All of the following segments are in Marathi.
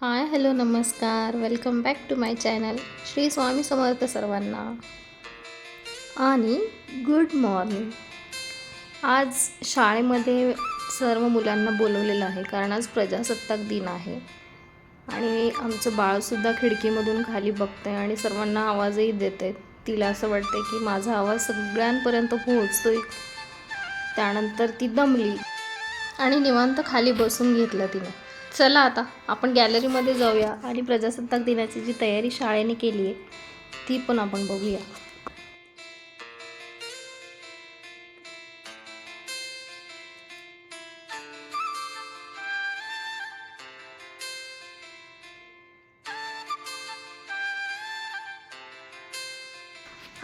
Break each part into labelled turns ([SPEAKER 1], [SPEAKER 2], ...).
[SPEAKER 1] हाय हॅलो नमस्कार. Welcome back to my channel Shri Swami Samarth सर्वांना. आणि गुड मॉर्निंग आज शाळेमध्ये सर्व मुलांना बोलवलेलं आहे कारण आज प्रजासत्ताक दिन आहे. आणि आमचं बाळसुद्धा खिडकीमधून खाली बघतंय आणि सर्वांना आवाजही देत आहे तिला असं वाटतंय की माझा आवाज सगळ्यांपर्यंत पोहोचतोय. त्यानंतर ती दमली. आणि निवांत खाली बसून घेतलं तिने. चला आता आपण गॅलरीमध्ये जाऊया आणि प्रजासत्ताक दिनाची जी तयारी शाळेने केली आहे ती पण आपण बघूया.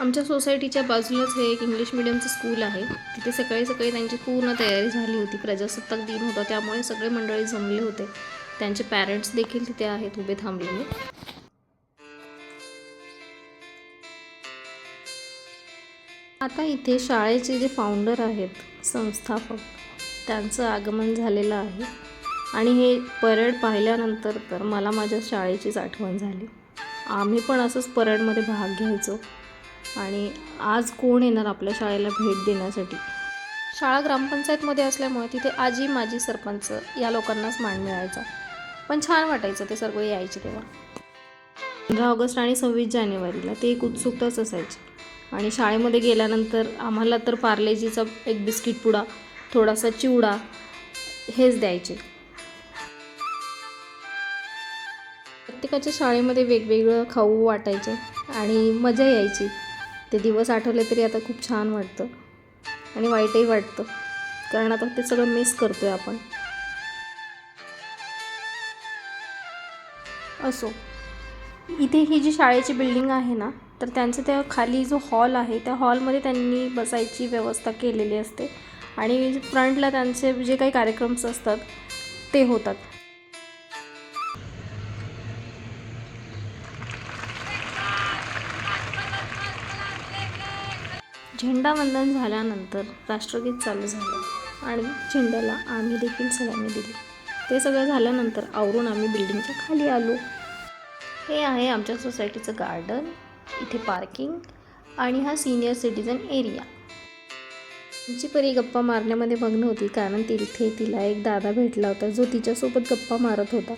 [SPEAKER 1] आमच्या सोसायटीच्या बाजूलाच हे एक इंग्लिश मिडियमचं स्कूल आहे. तिथे सकाळी सकाळी त्यांची पूर्ण तयारी झाली होती. प्रजासत्ताक दिन होता त्यामुळे सगळे मंडळी जमले होते. त्यांचे पॅरेंट्स देखील तिथे आहेत उभे थांबलेले. आता इथे शाळेचे जे फाउंडर आहेत संस्थापक त्यांचं आगमन झालेलं आहे. आणि हे परेड पाहिल्यानंतर तर मला माझ्या शाळेचीच आठवण झाली. आम्ही पण असंच परेडमध्ये भाग घ्यायचो. आणि आज कोण येणार आपल्या शाळेला भेट देण्यासाठी? शाळा ग्रामपंचायतमध्ये असल्यामुळे तिथे आजी माजी सरपंच या लोकांनाच मान मिळायचा. पण छान वाटायचं ते सर्व यायचे तेव्हा. पंधरा ऑगस्ट आणि सव्वीस जानेवारीला ते एक उत्सुकताच असायची. आणि शाळेमध्ये गेल्यानंतर आम्हाला तर पार्लेजीचा एक बिस्किट पुडा थोडासा चिवडा हेच द्यायचे. प्रत्येकाच्या शाळेमध्ये वेगवेगळं खाऊ वाटायचं आणि मजा यायची. ते दिवस आठवले तरी आता खूप छान वाटतं. आणि वाईटही वाटतं. कारण आता ते सगळं मिस करतोय आपण. असो. इथे ही जी शाळेची बिल्डिंग आहे ना तर त्यांचं त्या खाली जो हॉल आहे त्या हॉलमध्ये त्यांनी बसायची व्यवस्था केलेली असते. आणि फ्रंटला त्यांचे जे काही कार्यक्रम्स असतात ते होतात. झेंडावंदन झाल्यानंतर राष्ट्रगीत चालू झालं आणि झेंड्याला आम्ही देखील सलामी दिली. ते सगळं झाल्यानंतर आवरून आम्ही बिल्डिंगच्या खाली आलो. हे आहे आमच्या सोसायटीचं गार्डन इथे पार्किंग आणि हा सिनियर सिटीजन एरिया. आमची परी गप्पा मारण्यामध्ये मग्न होती कारण तिथे तिला एक दादा भेटला होता जो तिच्यासोबत गप्पा मारत होता.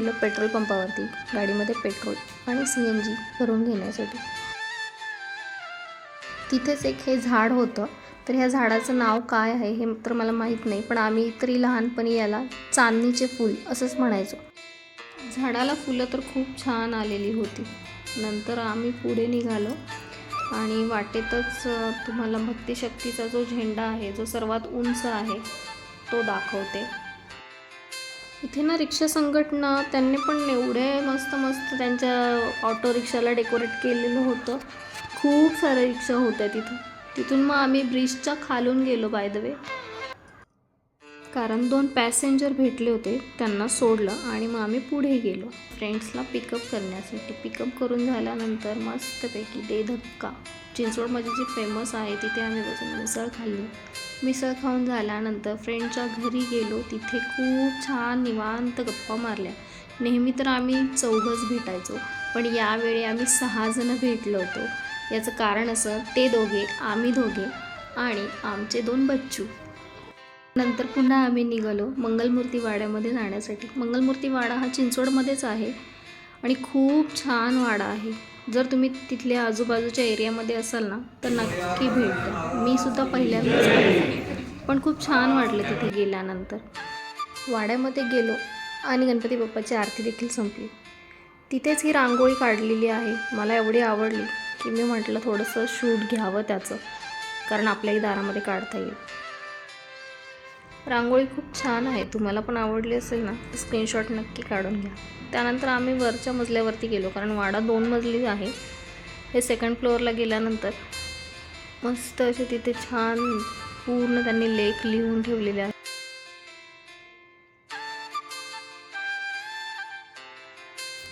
[SPEAKER 1] गेलो पेट्रोल पंपावरती गाडीमध्ये पेट्रोल आणि सी एन जी भरून घेण्यासाठी. तिथेच एक हे झाड होतं. तर ह्या झाडाचं नाव काय आहे हे तर मला माहीत नाही पण आम्ही तरी लहानपणी याला चांदणीचे फूल असंच म्हणायचो. झाडाला फुलं तर खूप छान आलेली होती. नंतर आम्ही पुढे निघालो आणि वाटेतच तुम्हाला भक्तिशक्तीचा जो झेंडा आहे जो सर्वात उंच आहे तो दाखवते. इथे ना रिक्षा संघटना त्यांनी पण एवढे मस्त मस्त त्यांच्या ऑटो रिक्षाला डेकोरेट केलेलं होतं. खूप साऱ्या रिक्षा होत्या तिथं. तिथून मग आम्ही ब्रिजच्या खालून गेलो बाय द वे कारण दोन पॅसेंजर भेटले होते त्यांना सोडलं आणि मग आम्ही पुढे गेलो. फ्रेंड्सला पिकअप करण्यासाठी. पिकअप करून झाल्यानंतर मस्तपैकी दे धक्का. चिंचवडमध्ये जी फेमस आहे तिथे आम्ही बसून मिसळ खाल्ली. मिसळ खाऊन झाल्यानंतर फ्रेंडच्या घरी गेलो. तिथे खूप छान निवांत गप्पा मारल्या. नेहमी तर आम्ही चौघच भेटायचो पण यावेळी आम्ही सहाजणं भेटलो होतो. याचं कारण असं ते दोघे आम्ही दोघे आणि आमचे दोन बच्चू. नंतर पुन्हा आम्ही निघालो मंगलमूर्ती वाड्यामध्ये जाण्यासाठी. मंगलमूर्ती वाडा हा चिंचवडमध्येच आहे आणि खूप छान वाडा आहे. जर तुम्ही तिथल्या आजूबाजूच्या एरियामध्ये असाल ना तर नक्की भेट द्या. मी सुद्धा पहिल्यांदाच पाहिलं पण खूप छान वाटलं तिथे गेल्यानंतर. वाड्यामध्ये गेलो आणि गणपती बाप्पाची आरती देखील संपली. तिथेच ही रांगोळी काढलेली आहे. मला एवढी आवडली की मी म्हटलं थोडंसं शूट घ्यावं त्याचं कारण आपल्याही दारामध्ये काढता येईल. रांगोळी खूप छान आहे. तुम्हाला पण आवडली असेल ना स्क्रीनशॉट नक्की काढून घ्या. त्यानंतर आम्ही वरच्या मजल्यावरती गेलो कारण वाडा दोन मजली आहे. हे सेकंड फ्लोअरला गेल्यानंतर मस्त असे तिथे छान पूर्ण त्यांनी लेख लिहून ठेवलेले आहे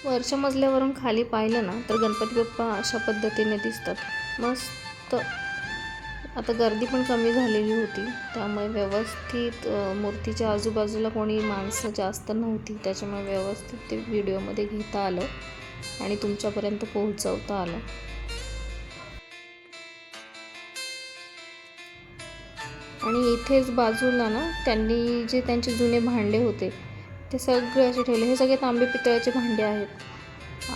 [SPEAKER 1] वरच्या मजल्यावरून खाली पाहिलं ना तर गणपती बाप्पा अशा पद्धतीने दिसतात. मस्त. आता गर्दी पण कमी झालेली होती. त्यामुळे व्यवस्थित मूर्तीच्या आजूबाजूला कोणी माणसं जास्त नव्हती. त्याच्यामुळे व्यवस्थित ते व्हिडिओमध्ये घेता आलं आणि तुमच्यापर्यंत पोहोचवता आलं. आणि इथेच बाजूला ना त्यांनी जे त्यांचे जुने भांडे होते ते सगळे असे ठेवले. हे सगळे तांबे पितळ्याचे भांडे आहेत.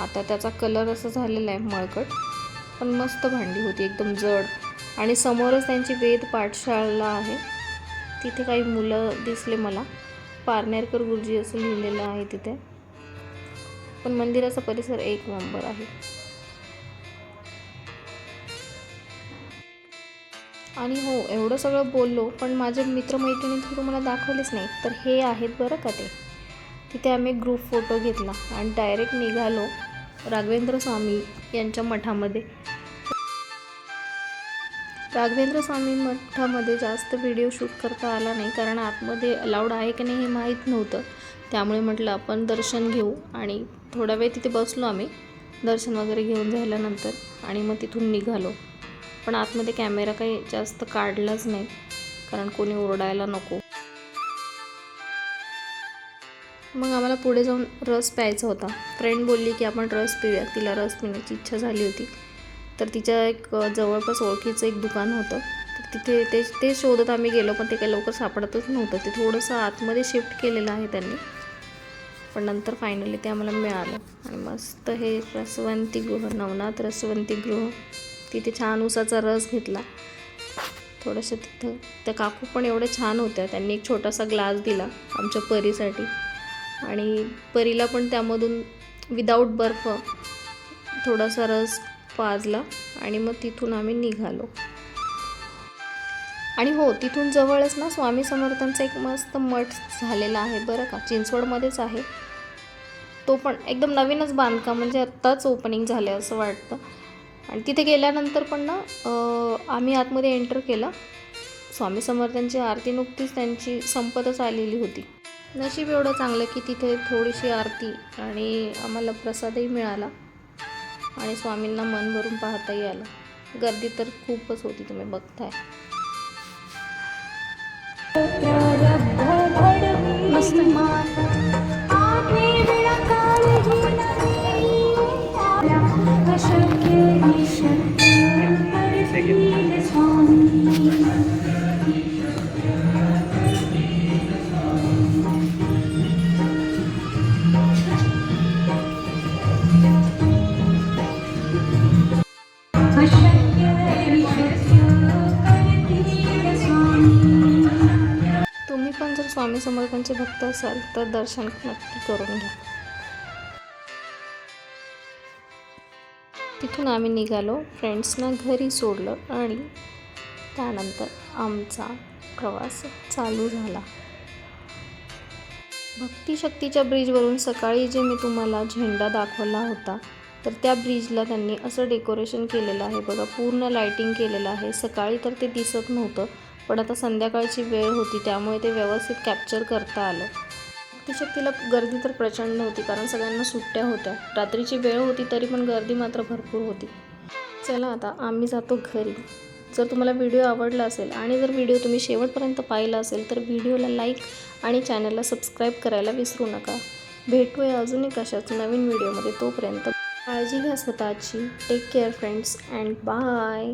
[SPEAKER 1] आता त्याचा कलर असा झालेला आहे मळकट पण मस्त भांडी होती. एकदम जड आणि समोरच त्यांची वेद पाठशाळा आहे. तिथे काही मुलं दिसले मला. पारनेरकर गुरुजी असं लिहिलेलं आहे तिथे. पण मंदिराचा परिसर एक नंबर आहे. आणि हो एवढं सगळं बोललो पण माझे मित्रमैत्रिणी थोडं मला दाखवलेच नाही तर हे आहेत बरं का ते? तिथे आम्ही ग्रुप फोटो घेतला आणि डायरेक्ट निघालो राघवेंद्र स्वामी यांच्या मठामध्ये. राघवेंद्र स्वामी मठामध्ये जास्त व्हिडिओ शूट करता आला नाही कारण आतमध्ये अलाउड आहे की नाही हे माहीत नव्हतं. त्यामुळे म्हटलं आपण दर्शन घेऊ. आणि थोडा वेळ तिथे बसलो आम्ही दर्शन वगैरे घेऊन झाल्यानंतर आणि मग तिथून निघालो. पण आतमध्ये कॅमेरा काही जास्त काढलाच नाही कारण कोणी ओरडायला नको. मग आम्हाला पुढे जाऊन रस प्यायचा होता. फ्रेंड बोलली की आपण रस पिऊया. तिला रस पिण्याची इच्छा झाली होती. तर तिच्या एक जवळपास ओळखीचं एक दुकान होतं. तर तिथे ते ते शोधत आम्ही गेलो पण ते काही लवकर सापडतच नव्हतं. ते थोडंसं आतमध्ये शिफ्ट केलेलं आहे त्यांनी. पण नंतर फायनली ते आम्हाला मिळालं. आणि मस्त हे रसवंती गृह नवनाथ रसवंती गृह. तिथे छान उसाचा रस घेतला. थोडंसं तिथं त्या काकू पण एवढ्या छान होत्या. त्यांनी एक छोटासा ग्लास दिला आमच्या परीसाठी. आणि परीला पण त्यामधून विदाऊट बर्फ थोडासा रस पाजला आणि मग तिथून आम्ही निघालो. आणि हो तिथून जवळच ना स्वामी समर्थांचा एक मस्त मठ झालेला आहे बरं का? चिंचवडमध्येच आहे. तो पण एकदम नवीनच बांधकाम म्हणजे आत्ताच ओपनिंग झालं आहे असं वाटतं. आणि तिथे गेल्यानंतर पण ना आम्ही आतमध्ये एंटर केलं. स्वामी समर्थांची आरती नुकतीच त्यांची संपतच आलेली होती. नशीब एवढं चांगलं की तिथे थोडीशी आरती आणि आम्हाला प्रसादही मिळाला. आणि स्वामींना मन भरून पाहताही आलं गर्दी तर खूपच होती तुम्ही बघताय. मस्त. स्वामी भक्त असाल तर दर्शन नक्की करून घ्या. तिथून आम्ही निघालो. फ्रेंड्सना घरी सोडलं आणि त्यानंतर आमचा प्रवास चालू झाला. भक्तिशक्तीच्या ब्रिजवरून सकाळी जे मी तुम्हाला झेंडा दाखवला होता तर त्या ब्रिजला त्यांनी असं डेकोरेशन केलेलं आहे. बघा पूर्ण लाईटिंग केलेलं आहे. सकाळी तर ते दिसत नव्हतं पण आता संध्याकाळची वेळ होती त्यामुळे ते व्यवस्थित कॅप्चर करता आलं. शक्तीला गर्दी तर प्रचंड होती कारण सगळ्यांना सुट्ट्या होत्या. रात्रीची वेळ होती तरी पण गर्दी मात्र भरपूर होती. चला आता आम्ही जातो घरी. जर तुम्हाला व्हिडिओ आवडला असेल आणि जर व्हिडिओ तुम्ही शेवटपर्यंत पाहिला असेल तर व्हिडिओला लाईक आणि चॅनलला सबस्क्राईब करायला विसरू नका. भेटूया अजून एक अशाच नवीन व्हिडिओमध्ये तोपर्यंत. काळजी घ्या स्वतःची. Take care friends and bye